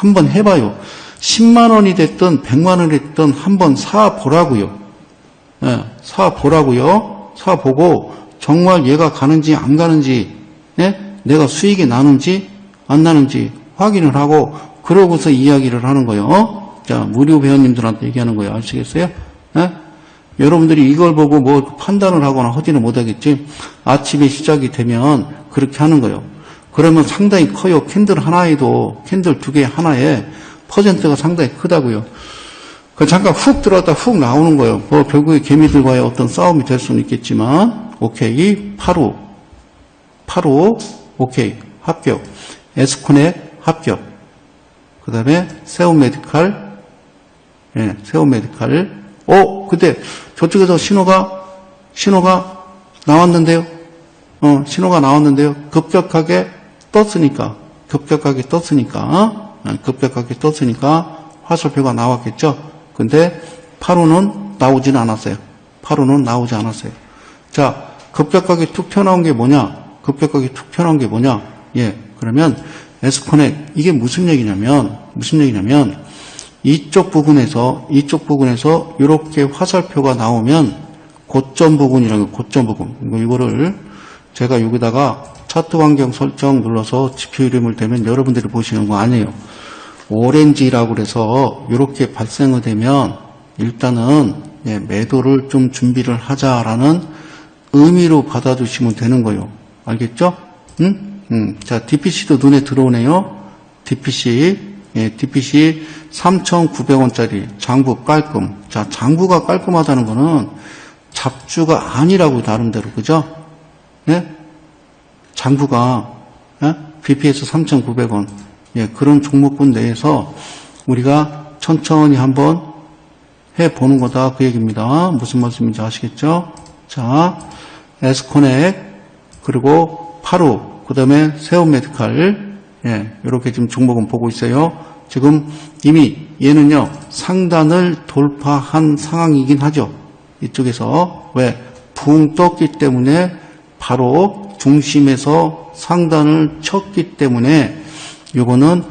한번 해봐요. 10만 원이 됐든 100만 원이 됐든 한번 사 보라고요. 예, 사 보라고요. 사 보고 정말 얘가 가는지 안 가는지, 예? 내가 수익이 나는지 안 나는지 확인을 하고 그러고서 이야기를 하는 거예요. 어? 자, 무료 회원님들한테 얘기하는 거예요. 아시겠어요? 예? 여러분들이 이걸 보고 뭐 판단을 하거나 하지는 못하겠지. 아침에 시작이 되면 그렇게 하는 거예요. 그러면 상당히 커요. 캔들 하나에도, 캔들 두 개 하나에 퍼센트가 상당히 크다고요. 그 잠깐 훅 들어갔다 훅 나오는 거예요. 뭐 결국에 개미들과의 어떤 싸움이 될 수는 있겠지만, 오케이, 8호, 8호, 오케이, 합격. 에스코넥 합격. 그 다음에 세운 메디칼, 예, 세운 메디칼. 어, 근데 저쪽에서 신호가, 신호가 나왔는데요. 어, 신호가 나왔는데요. 급격하게 떴으니까, 급격하게 떴으니까, 어, 급격하게 떴으니까 화살표가 나왔겠죠. 근데 8호는 나오진 않았어요. 8호는 나오지 않았어요. 자, 급격하게 툭 튀어나온 게 뭐냐? 급격하게 툭 튀어나온 게 뭐냐? 예, 그러면 에스코넥, 이게 무슨 얘기냐면, 무슨 얘기냐면, 이쪽 부분에서, 이쪽 부분에서 이렇게 화살표가 나오면, 고점 부분이라는 거, 고점 부분. 이거- 이거를 제가 여기다가 차트 환경 설정 눌러서 지표 이름을 대면 여러분들이 보시는 거 아니에요. 오렌지라고 그래서 이렇게 발생이 되면 일단은 예, 매도를 좀 준비를 하자라는 의미로 받아주시면 되는 거예요. 알겠죠? 응? 음, 자, DPC도 눈에 들어오네요. DPC, 예, DPC 3,900원짜리 장부 깔끔. 자, 장부가 깔끔하다는 거는 잡주가 아니라고 나름대로, 그죠? 예? 장부가, 예? BPS 3,900원. 예, 그런 종목군 내에서 우리가 천천히 한번 해보는 거다. 그 얘기입니다. 무슨 말씀인지 아시겠죠? 자, 에스코넥, 그리고 파루, 그 다음에 세운 메디칼, 예, 이렇게 지금 종목은 보고 있어요. 지금 이미 얘는요, 상단을 돌파한 상황이긴 하죠. 이쪽에서. 왜? 붕 떴기 때문에 바로 중심에서 상단을 쳤기 때문에 요거는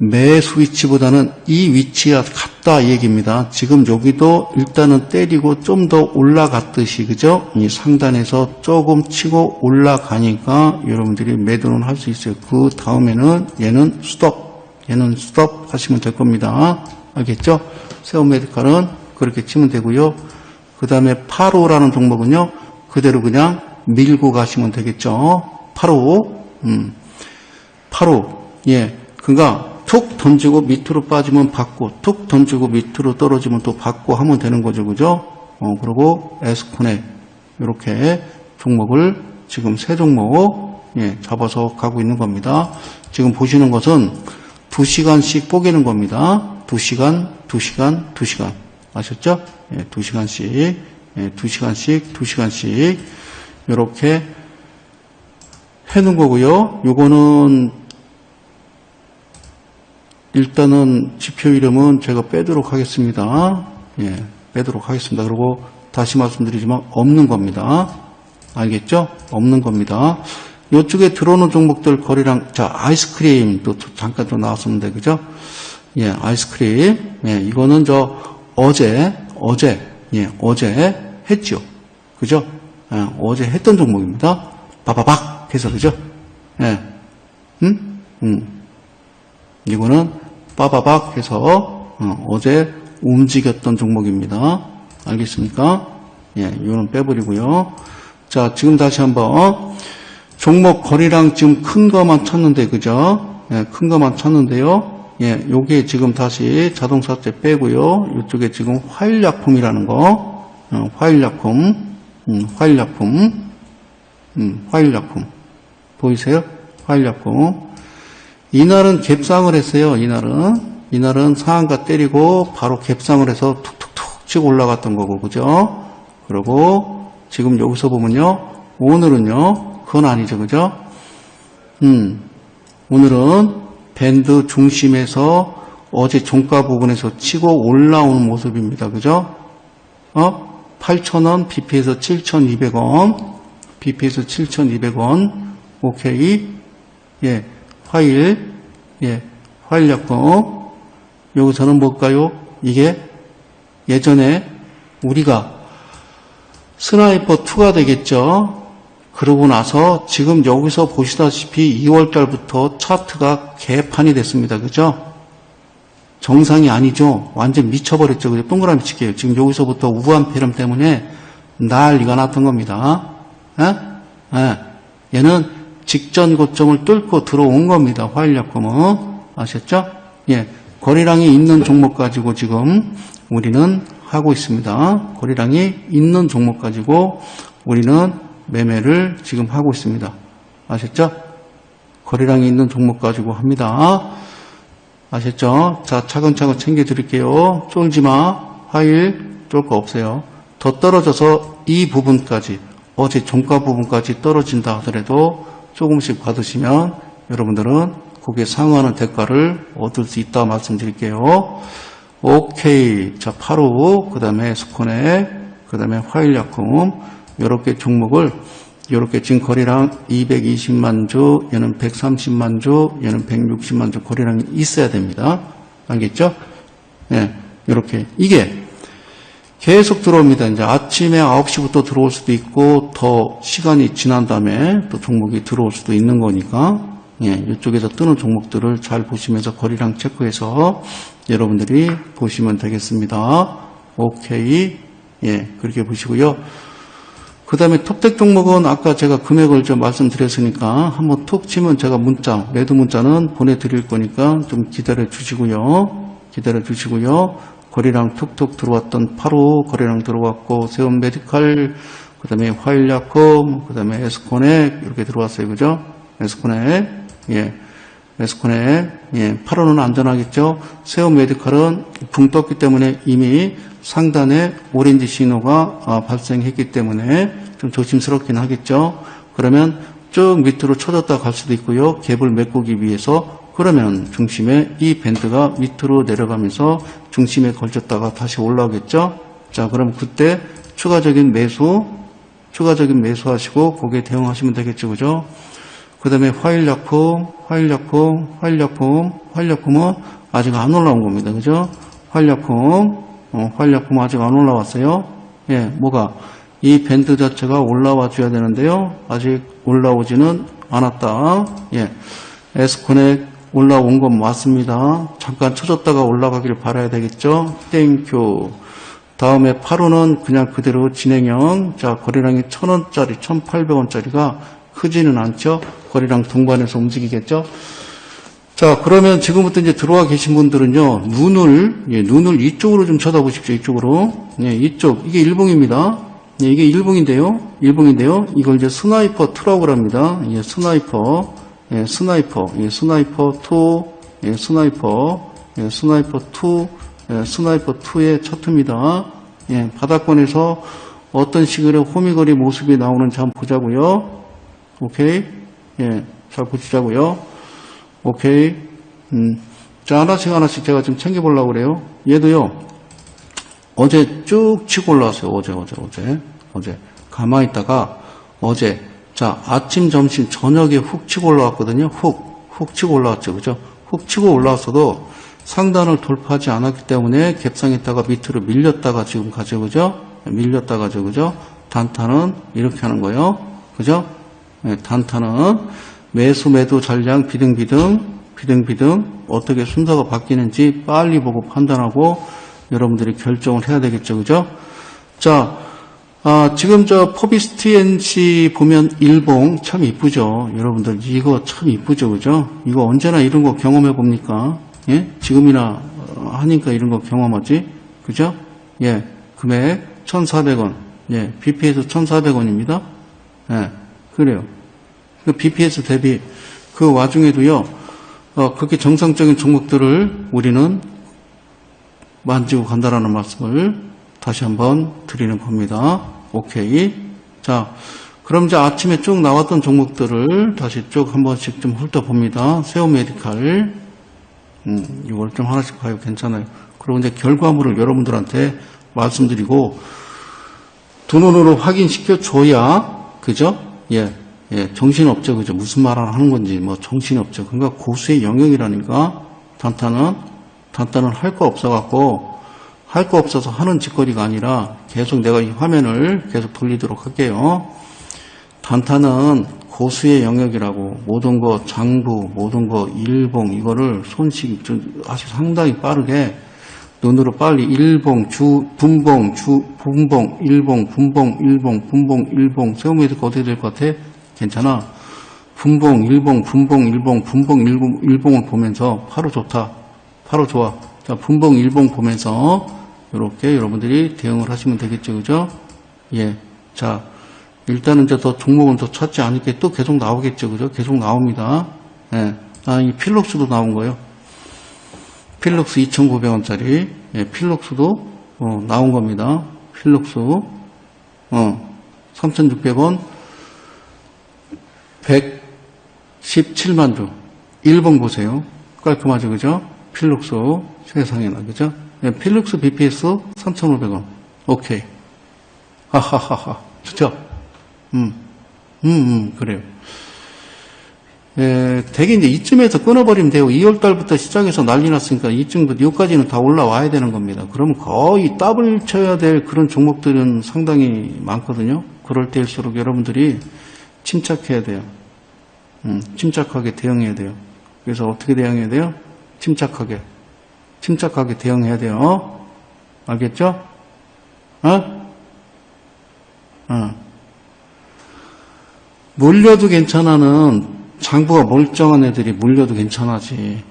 매수 위치보다는 이 위치가 같다 이 얘기입니다. 지금 여기도 일단은 때리고 좀 더 올라갔듯이 그죠? 이 상단에서 조금 치고 올라가니까 여러분들이 매도는 할 수 있어요. 그 다음에는 얘는 스톱, 얘는 스톱 하시면 될 겁니다. 알겠죠? 세오 메디칼은 그렇게 치면 되고요. 그 다음에 8호라는 종목은요, 그대로 그냥 밀고 가시면 되겠죠. 8호, 음. 8호, 예. 그니까, 툭 던지고 밑으로 빠지면 받고, 툭 던지고 밑으로 떨어지면 또 받고 하면 되는 거죠. 그죠? 어, 그리고 에스코넥. 이렇게 종목을 지금 세 종목, 예, 잡아서 가고 있는 겁니다. 지금 보시는 것은 2시간씩 뽀개는 겁니다. 2시간, 2시간, 2시간. 아셨죠? 예, 2시간씩, 예, 2시간씩, 2시간씩. 이렇게 해놓은 거고요. 요거는 일단은 지표 이름은 제가 빼도록 하겠습니다. 예, 빼도록 하겠습니다. 그리고 다시 말씀드리지만 없는 겁니다. 알겠죠? 없는 겁니다. 이쪽에 들어오는 종목들 거래량, 자, 아이스크림 또 잠깐 또 나왔었는데, 그죠? 예, 아이스크림. 예, 이거는 저 어제, 어제, 예, 어제 했죠. 그죠? 예, 어제 했던 종목입니다. 바바박 해서, 그죠? 예, 음? 음. 이거는 빠바박 해서 어, 제 움직였던 종목입니다. 알겠습니까? 예, 이거는 빼버리고요. 자, 지금 다시 한번 종목 거리랑 지금 큰 거만 쳤는데 그죠? 예, 큰 거만 쳤는데요. 예, 요게 지금 다시 자동사채 빼고요. 이쪽에 지금 화일약품이라는 거, 어, 화일약품, 음, 화일약품, 음, 화일약품 보이세요? 화일약품. 이날은 갭상을 했어요. 이날은 이날은 상한가 때리고 바로 갭상을 해서 툭툭툭 치고 올라갔던 거고 그죠? 그리고 지금 여기서 보면요. 오늘은요. 그건 아니죠. 그죠? 음. 오늘은 밴드 중심에서 어제 종가 부분에서 치고 올라오는 모습입니다. 그죠? 어? 8,000원, BP에서 7,200원, BP에서 7,200원, 오케이. 예, 화일, 예, 화일 약품. 여기서는 뭘까요? 이게 예전에 우리가 스나이퍼 2가 되겠죠. 그러고 나서 지금 여기서 보시다시피 2월달부터 차트가 개판이 됐습니다. 그죠? 정상이 아니죠. 완전 미쳐버렸죠. 그죠? 동그라미 칠게요. 지금 여기서부터 우한 폐렴 때문에 난리가 났던 겁니다. 예? 예. 얘는 직전 고점을 뚫고 들어온 겁니다. 화일약품은. 아셨죠? 예. 거리량이 있는 종목 가지고 지금 우리는 하고 있습니다. 거리량이 있는 종목 가지고 우리는 매매를 지금 하고 있습니다. 아셨죠? 거리량이 있는 종목 가지고 합니다. 아셨죠? 자, 차근차근 챙겨드릴게요. 쫄지 마. 화일 쫄 거 없어요. 더 떨어져서 이 부분까지, 어제 종가 부분까지 떨어진다 하더라도 조금씩 받으시면 여러분들은 거기에 상응하는 대가를 얻을 수 있다 말씀드릴게요. 오케이. 자, 8호, 그 다음에 스코네, 그 다음에 화일약품, 이렇게 종목을, 이렇게 지금 거래량 220만 주, 얘는 130만 주, 얘는 160만 주 거래량이 있어야 됩니다. 알겠죠? 예, 이렇게. 이게 계속 들어옵니다. 이제 아침에 9시부터 들어올 수도 있고, 더 시간이 지난 다음에 또 종목이 들어올 수도 있는 거니까, 예, 이쪽에서 뜨는 종목들을 잘 보시면서 거리량 체크해서 여러분들이 보시면 되겠습니다. 오케이. 예, 그렇게 보시고요. 그 다음에 톱텍 종목은 아까 제가 금액을 좀 말씀드렸으니까 한번 톡 치면 제가 문자, 매도 문자는 보내드릴 거니까 좀 기다려 주시고요. 기다려 주시고요. 거래량 툭툭 들어왔던 8호 거래량 들어왔고, 세운 메디칼, 그 다음에 화일약품, 그 다음에 에스코넥, 이렇게 들어왔어요. 그죠? 에스코넥, 예. 에스코넥, 예. 8호는 안전하겠죠? 세운 메디칼은 붕 떴기 때문에 이미 상단에 오렌지 신호가 아, 발생했기 때문에 좀 조심스럽긴 하겠죠. 그러면 쭉 밑으로 쳐졌다 갈 수도 있고요. 갭을 메꾸기 위해서 그러면 중심에 이 밴드가 밑으로 내려가면서 중심에 걸쳤다가 다시 올라오겠죠. 자, 그럼 그때 추가적인 매수, 추가적인 매수하시고 거기에 대응하시면 되겠죠. 그죠? 그 다음에 화일약품, 화일약품, 화일약품, 화일약품은 아직 안 올라온 겁니다. 그죠? 화일약품, 어, 활약품 아직 안 올라왔어요. 예, 뭐가 이 밴드 자체가 올라와 줘야 되는데요. 아직 올라오지는 않았다. 예, 에스코넥 올라온 건 맞습니다. 잠깐 쳐졌다가 올라가기를 바라야 되겠죠. 땡큐. 다음에 8호는 그냥 그대로 진행형. 자, 거래량이 1000원짜리, 1800원짜리가 크지는 않죠. 거래량 동반해서 움직이겠죠. 자, 그러면 지금부터 이제 들어와 계신 분들은요, 눈을, 예, 눈을 이쪽으로 좀 쳐다보십시오, 이쪽으로. 예, 이쪽. 이게 일봉입니다. 예, 이게 일봉인데요. 일봉인데요. 이걸 이제 스나이퍼 2라고 합니다. 예, 스나이퍼. 예, 스나이퍼. 예, 스나이퍼 2. 예, 스나이퍼. 예, 스나이퍼 2. 예, 스나이퍼 2의 차트입니다. 예, 바닥권에서 어떤 식으로 호미거리 모습이 나오는지 한번 보자고요. 오케이. 예, 잘 보시자고요. 오케이. 음. 자, 하나씩 하나씩 제가 좀 챙겨보려고 그래요. 얘도요, 어제 쭉 치고 올라왔어요. 어제, 어제, 어제. 어제. 가만히 있다가, 어제. 자, 아침, 점심, 저녁에 훅 치고 올라왔거든요. 훅. 훅 치고 올라왔죠. 그죠? 훅 치고 올라왔어도 상단을 돌파하지 않았기 때문에 갭상했다가 밑으로 밀렸다가 지금 가죠. 그죠? 밀렸다가 죠 그죠? 단타는 이렇게 하는 거예요. 그죠? 네, 단타는 매수 매도 전량 비등비등 비등비등 어떻게 순서가 바뀌는지 빨리 보고 판단하고 여러분들이 결정을 해야 되겠죠 그죠 자 아, 지금 저 포비스TNC 보면 일봉 참 이쁘죠? 여러분들 이거 참 이쁘죠? 그죠? 이거 언제나 이런 거 경험해 봅니까? 예? 지금이나 어, 하니까 이런 거 경험하지? 그죠? 예 금액 1,400원. 예 BP에서 1,400원입니다. 예 그래요. 그 BPS 대비 그 와중에도요, 어, 그렇게 정상적인 종목들을 우리는 만지고 간다라는 말씀을 다시 한번 드리는 겁니다. 오케이. 자, 그럼 이제 아침에 쭉 나왔던 종목들을 다시 쭉 한 번씩 좀 훑어봅니다. 세오 메디칼. 음, 이걸 좀 하나씩 봐요. 괜찮아요. 그리고 이제 결과물을 여러분들한테 말씀드리고, 두 눈으로 확인시켜 줘야, 그죠? 예. 예, 정신없죠. 그죠? 무슨 말을 하는 건지, 뭐, 정신없죠. 그러니까 고수의 영역이라니까 단타는 단타는 할 거 없어갖고 할 거 없어서 하는 짓거리가 아니라 계속 내가 이 화면을 계속 돌리도록 할게요. 단타는 고수의 영역이라고 모든 거 장부, 모든 거 일봉 이거를 좀 아주 상당히 빠르게 눈으로 빨리 일봉, 주, 분봉, 주, 분봉, 일봉, 분봉, 일봉, 분봉, 일봉 세우면서 어떻게 될 것 같아? 괜찮아. 분봉, 일봉, 분봉, 일봉, 분봉, 일봉, 일봉을 보면서 바로 좋다. 바로 좋아. 자, 분봉, 일봉 보면서 이렇게 여러분들이 대응을 하시면 되겠죠. 그죠? 예. 자, 일단은 이제 더 종목은 더 찾지 않을게 또 계속 나오겠죠. 그죠? 계속 나옵니다. 예. 아, 이 필록스도 나온 거예요. 필록스 2,900원짜리. 예, 필록스도 어, 나온 겁니다. 필록스. 어, 3,600원. 117만 주. 1번 보세요. 깔끔하죠, 그죠? 필룩스 세상에나, 그죠? 예, 필룩스 BPS 3,500원. 오케이. 하하하하. 좋죠? 음, 음, 음, 그래요. 예, 대개 이제 이쯤에서 끊어버리면 되고, 2월달부터 시작해서 난리 났으니까 이쯤부터 여기까지는 다 올라와야 되는 겁니다. 그러면 거의 더블 쳐야 될 그런 종목들은 상당히 많거든요. 그럴 때일수록 여러분들이 침착해야 돼요. 음, 침착하게 대응해야 돼요. 그래서 어떻게 대응해야 돼요? 침착하게. 침착하게 대응해야 돼요. 어? 알겠죠? 어? 어. 물려도 괜찮아는 장부가 멀쩡한 애들이 물려도 괜찮아지.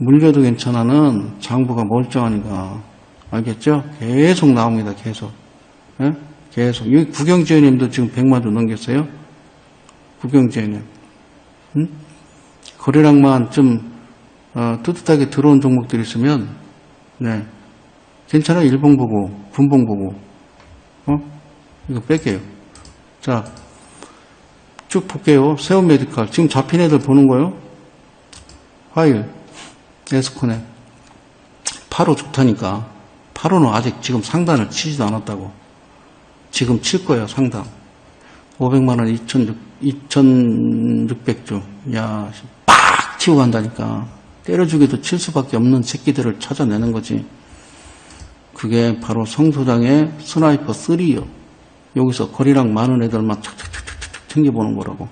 물려도 괜찮아는 장부가 멀쩡하니까. 알겠죠? 계속 나옵니다. 계속. 예? 계속. 여기 구경지원님도 지금 100만도 넘겼어요. 구경지원님. 응? 거래량만 좀 어, 뜨뜻하게 들어온 종목들이 있으면 네. 괜찮아? 일봉 보고 분봉 보고. 어? 이거 뺄게요. 자 쭉 볼게요. 세운 메디칼 지금 잡힌 애들 보는 거요? 화일 에스코네. 8호 좋다니까. 8호는 아직 지금 상단을 치지도 않았다고. 지금 칠 거예요 상단. 500만 원 2,600, 2,600주. 야, 빡! 치고 간다니까. 때려주기도 칠 수밖에 없는 새끼들을 찾아내는 거지. 그게 바로 성소장의 스나이퍼 3요. 여기서 거리랑 많은 애들만 착착착착착 챙겨보는 거라고.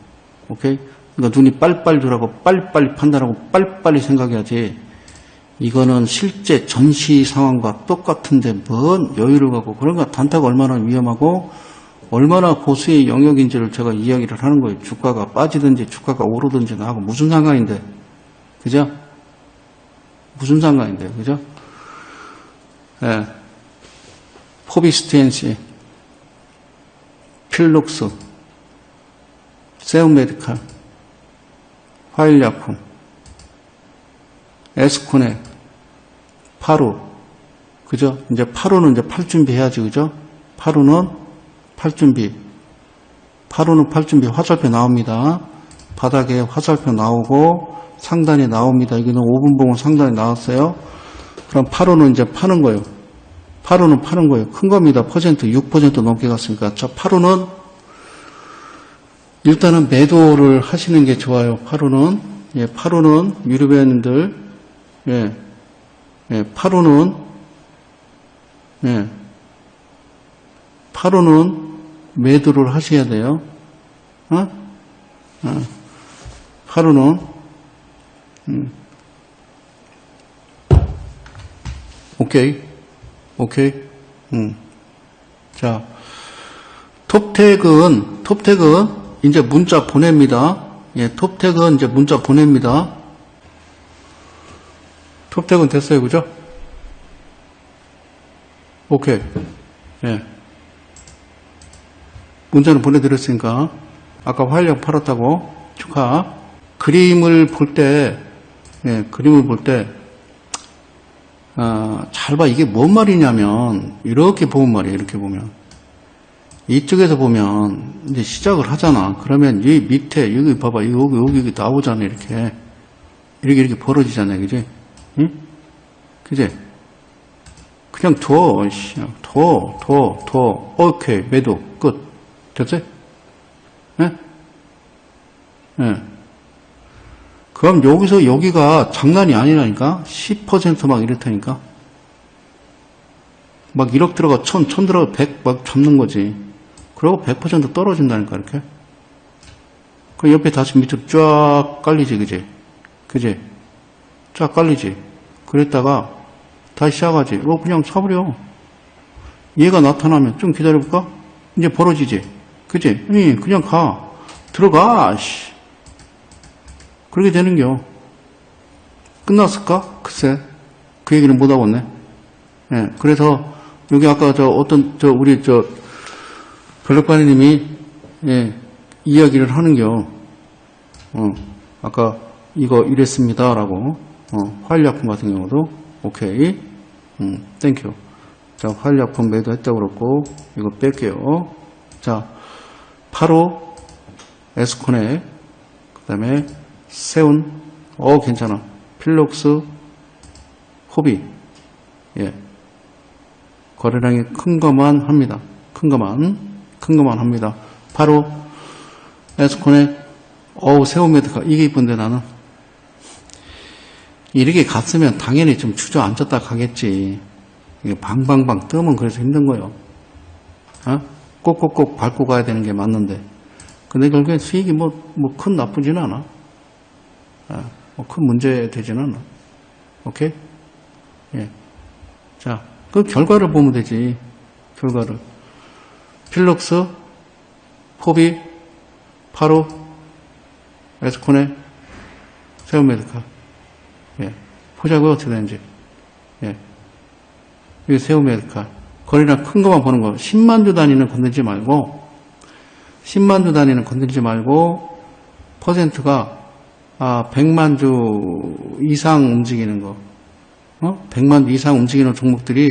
오케이? 그러니까 눈이 빨빨 주라고 빨리빨리 판단하고 빨리빨리 생각해야지. 이거는 실제 전시 상황과 똑같은데 뭔 여유를 갖고 그런가 단타가 얼마나 위험하고 얼마나 고수의 영역인지를 제가 이야기를 하는 거예요. 주가가 빠지든지 주가가 오르든지 나하고 무슨 상관인데. 그죠? 무슨 상관인데. 그죠? 예. 포비스티엔시, 필룩스, 세움 메디칼, 화일약품, 에스코네, 파루. 그죠? 이제 파루는 이제 팔 준비해야지. 그죠? 파루는 팔 준비. 8호는 팔 준비 화살표 나옵니다. 바닥에 화살표 나오고 상단에 나옵니다. 여기는 5분봉은 상단에 나왔어요. 그럼 8호는 이제 파는 거예요. 8호는 파는 거예요. 큰 겁니다. 퍼센트 6% 넘게 갔으니까. 자, 8호는 일단은 매도를 하시는 게 좋아요. 8호는 예, 8호는 유료배원님들 예, 예, 8호는 예, 8호는 매도를 하셔야 돼요. 어? 어. 8호는 음. 오케이. 오케이. 음. 자, 톱택은 톱택은 이제 문자 보냅니다. 예, 톱택은 이제 문자 보냅니다. 톱택은 됐어요. 그죠? 오케이. 예. 문자는 보내드렸으니까 아까 활력 팔았다고 축하. 그림을 볼 때, 예, 그림을 볼 때, 아, 잘 봐. 이게 뭔 말이냐면, 이렇게 보면 말이에요. 이렇게 보면. 이쪽에서 보면, 이제 시작을 하잖아. 그러면 이 밑에, 여기 봐봐. 여기, 여기, 여기 나오잖아. 이렇게. 이렇게, 이렇게 벌어지잖아요. 그지? 응? 그지? 그냥 둬. 씨. 둬, 둬, 둬. 오케이. 매도. 끝. 됐어요? 예? 예. 그럼 여기서 여기가 장난이 아니라니까? 10%막 이렇다니까? 막 1억 들어가, 1000, 1000 들어가 100 막 잡는 거지. 그리고 100% 떨어진다니까, 이렇게. 그 옆에 다시 밑으로 쫙 깔리지, 그지? 그지? 쫙 깔리지? 그랬다가 다시 시작하지. 어, 그냥 사버려. 얘가 나타나면 좀 기다려볼까? 이제 벌어지지? 그지? 아니, 그냥 가. 들어가, 씨. 그렇게 되는겨. 끝났을까? 글쎄. 그 얘기는 못하겠네. 예, 그래서, 여기 아까 저 어떤, 저, 우리 저, 별력관님이, 예, 이야기를 하는겨. 어, 아까 이거 이랬습니다라고, 어, 화일약품 같은 경우도, 오케이. 음, 땡큐. 자, 화일약품 매도했다고 그렇고, 이거 뺄게요. 자, 바로, 에스코네, 그 다음에, 세운, 어, 괜찮아. 필록스, 호비, 예. 거래량이 큰 것만 합니다. 큰 것만, 큰 것만 합니다. 바로, 에스콘의, 어우, 세우메드가, 이게 이쁜데 나는. 이렇게 갔으면 당연히 좀 주저앉았다 가겠지. 방방방 뜨면 그래서 힘든 거요. 어? 꼭꼭꼭 밟고 가야 되는 게 맞는데. 근데 결국엔 수익이 뭐, 뭐 큰 나쁘진 않아. 아, 뭐큰 문제 되진 않아. 오케이? 예. 자, 그 결과를 보면 되지. 결과를. 필록스, 포비, 파로, 에스코네, 세우메디카. 예. 보자고요, 어떻게 되는지. 예. 여기 세우메디카. 거리랑 큰 것만 보는 거. 10만 주 단위는 건들지 말고, 10만 주 단위는 건들지 말고, 퍼센트가 아, 100만 주 이상 움직이는 거, 어? 100만 주 이상 움직이는 종목들이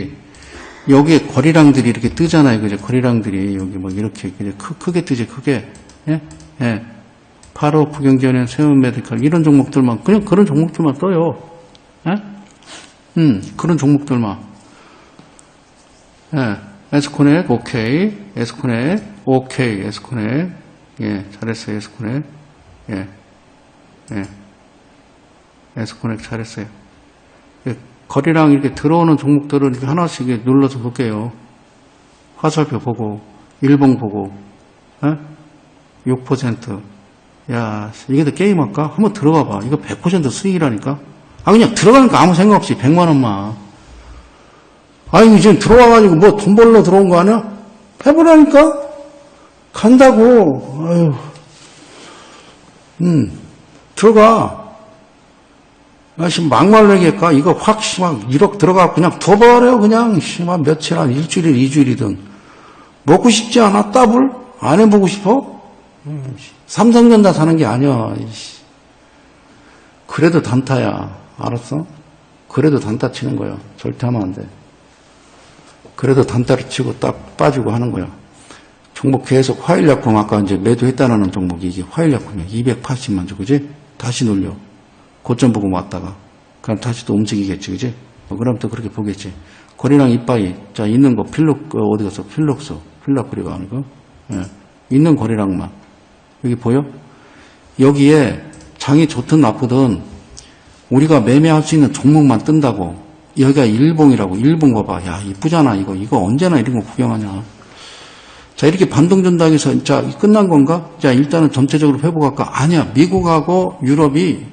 여기에 거리량들이 이렇게 뜨잖아요. 그죠? 거리량들이 여기 뭐 이렇게 그죠? 크, 크게 뜨지, 크게. 예? 예. 바로 부경지원의 세운 메디컬 이런 종목들만 그냥 그런 종목들만 떠요. 예? 음, 그런 종목들만. 예. 에스코넥 오케이. 에스코넥 오케이. 에스코넥 예, 잘했어요. 에스코넥. 예. 예. 에스 코넥 잘했어요. 예, 거리랑 이렇게 들어오는 종목들은 이렇게 하나씩 이렇게 눌러서 볼게요. 화살표 보고, 일봉 보고, 예? 6%. 야, 이게 더 게임할까? 한번 들어가 봐. 이거 100% 수익이라니까? 아, 그냥 들어가니까 아무 생각 없이 100만원만. 아니, 지금 들어와가지고 뭐 돈 벌러 들어온 거 아니야? 해보라니까? 간다고. 아유. 음. 들어가. 아, 씨, 막말로 얘기할까? 이거 확, 씨, 막, 1억 들어가, 그냥 둬버려, 그냥, 씨, 막, 며칠, 한 일주일, 이주일이든. 먹고 싶지 않아? 더블? 안 해보고 싶어? 음, 씨. 삼성전자 사는 게 아니야. 그래도 단타야. 알았어? 그래도 단타 치는 거야. 절대 하면 안 돼. 그래도 단타를 치고 딱 빠지고 하는 거야. 종목 계속 화일약품 아까 이제 매도했다는 종목이 이게 화일약품이야. 280만 주, 그지? 다시 눌려. 고점 보고 왔다가. 그럼 다시 또 움직이겠지, 그지? 어, 그럼 또 그렇게 보겠지. 거리랑 이빠이. 자, 있는 거, 필록, 어, 어디 갔어? 필록소. 필라프리가 아니고. 예. 있는 거리랑만. 여기 보여? 여기에 장이 좋든 나쁘든 우리가 매매할 수 있는 종목만 뜬다고. 여기가 일봉이라고. 일봉 봐봐. 야, 이쁘잖아, 이거. 이거 언제나 이런 거 구경하냐. 자, 이렇게 반동전당에서, 자, 끝난 건가? 자, 일단은 전체적으로 회복할까? 아니야. 미국하고 유럽이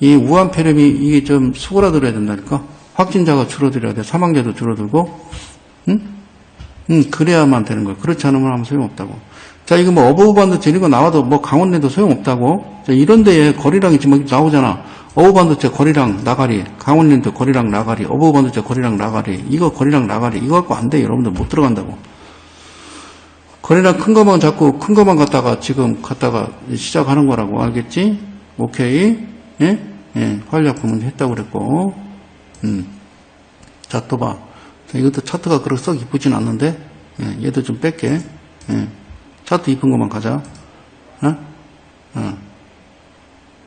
이 우한 폐렴이 이게 좀 수그라들어야 된다니까? 확진자가 줄어들어야 돼. 사망자도 줄어들고, 응? 응, 그래야만 되는 거야. 그렇지 않으면 아무 소용없다고. 자, 이거 뭐 어버우반도체 이런 거 나와도 뭐 강원내도 소용없다고. 자, 이런 데에 거리량이 지금 나오잖아. 어부반도체 거리랑 나가리, 강원랜드 거리랑 나가리, 어부반도체 거리랑 나가리, 이거 거리랑 나가리, 이거 갖고 안 돼. 여러분들 못 들어간다고. 거리랑 큰 것만 자꾸 큰 것만 갖다가 지금 갖다가 시작하는 거라고 알겠지? 오케이. 예? 예. 활약품은 했다고 그랬고. 음. 자, 또 봐. 자, 이것도 차트가 그렇게 썩 이쁘진 않는데, 예. 얘도 좀 뺄게. 예. 차트 이쁜 것만 가자. 어? 어.